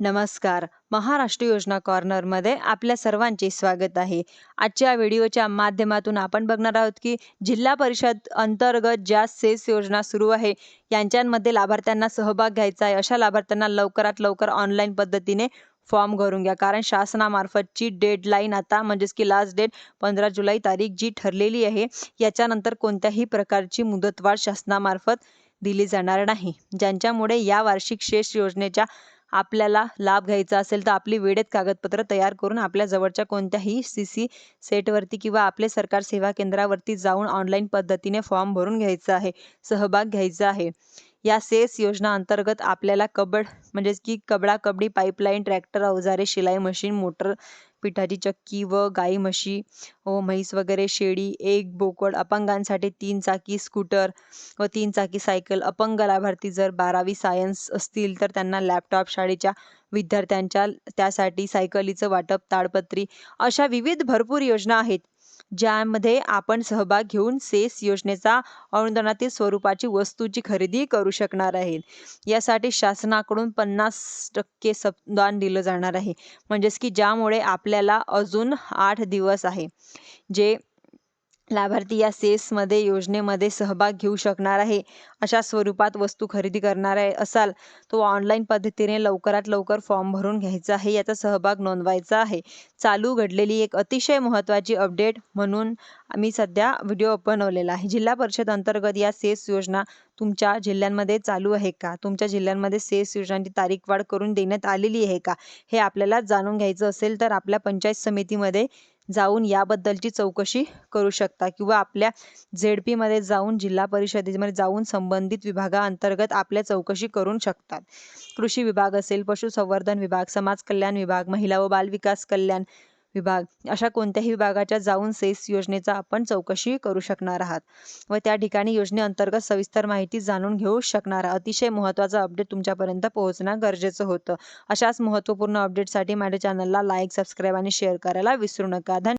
नमस्कार. महाराष्ट्र योजना कॉर्नरमध्ये आपल्या सर्वांचे स्वागत आहे. आजच्या व्हिडिओच्या माध्यमातून आपण बघणार आहोत की जिल्हा परिषद अंतर्गत ज्या सेस योजना सुरू आहे यांच्यामध्ये लाभार्थ्यांना सहभाग घ्यायचा आहे अशा लाभार्थ्यांना लवकरात लवकर ऑनलाईन पद्धतीने फॉर्म भरून घ्या. कारण शासनामार्फतची डेडलाईन आता म्हणजेच की लास्ट डेट पंधरा जुलै तारीख जी ठरलेली आहे याच्यानंतर कोणत्याही प्रकारची मुदतवाढ शासनामार्फत दिली जाणार नाही. ज्यांच्यामुळे या वार्षिक शेष योजनेच्या आपल्याला लाभ घ्यायचा असेल तर आपली वेळेत कागदपत्र तयार करून आपल्या जवळच्या कोणत्याही सी सी सेटवरती किंवा आपले सरकार सेवा केंद्रावरती जाऊन ऑनलाईन पद्धतीने फॉर्म भरून घ्यायचा आहे सहभाग घ्यायचा आहे. या सेस योजना अंतर्गत आपल्याला कबड म्हणजेच की कबडा कबडी पाईपलाईन ट्रॅक्टर अवजारे शिलाई मशीन मोटर पिठाची चक्की व गाई म्हशी व म्हैस वगैरे शेळी एक बोकड अपंगांसाठी तीन चाकी स्कूटर व तीन चाकी सायकल. अपंग लाभार्थी जर बारावी सायन्स असतील तर त्यांना लॅपटॉप शाळेच्या विद्यार्थ्यांच्या त्यासाठी सायकलीचं वाटप ताडपत्री अशा विविध भरपूर योजना आहेत. ज्यामध्ये आपण सहभाग घेऊन सेस योजनेचा अनुदानातील स्वरूपाची वस्तूची खरेदी करू शकणार आहेत यासाठी शासनाकडून पन्नास टक्के सदान दिलं जाणार आहे. म्हणजेच की ज्यामुळे आपल्याला अजून आठ दिवस आहे. जे लाभार्थी या सेसमध्ये योजनेमध्ये सहभाग घेऊ शकणार आहे. अशा स्वरूपात वस्तू खरेदी करणार आहे असाल तो ऑनलाईन पद्धतीने लवकरात लवकर फॉर्म भरून घ्यायचा आहे. याचा सहभाग नोंदवायचा आहे. चालू घडलेली एक अतिशय महत्त्वाची अपडेट म्हणून आम्ही सध्या व्हिडिओ बनवलेला आहे. जिल्हा परिषद अंतर्गत या सेस योजना तुमच्या जिल्ह्यांमध्ये चालू आहे का? तुमच्या जिल्ह्यांमध्ये सेस योजनांची तारीख वाढ करून देण्यात आलेली आहे का? हे आपल्याला जाणून घ्यायचं असेल तर आपल्या पंचायत समितीमध्ये जाऊन याबद्दलची चौकशी करू शकता किंवा आपल्या झेड पीमध्ये जाऊन जिल्हा परिषदेमध्ये जाऊन संबंधित विभागाअंतर्गत आपल्या चौकशी करू शकतात. कृषी विभाग असेल पशुसंवर्धन विभाग समाज कल्याण विभाग महिला व बालविकास कल्याण विभाग. अशा कोणत्याही विभागाच्या जाऊन सेस योजनेचा आपण चौकशी करू शकणार आहात. व त्या ठिकाणी योजनेअंतर्गत सविस्तर माहिती जाणून घेऊ शकणार अतिशय महत्त्वाचा अपडेट तुमच्यापर्यंत पोहोचणं गरजेचं होतं. अशाच महत्त्वपूर्ण अपडेटसाठी माझ्या चॅनलला लाईक सबस्क्राईब आणि शेअर करायला विसरू नका. धन्यवाद.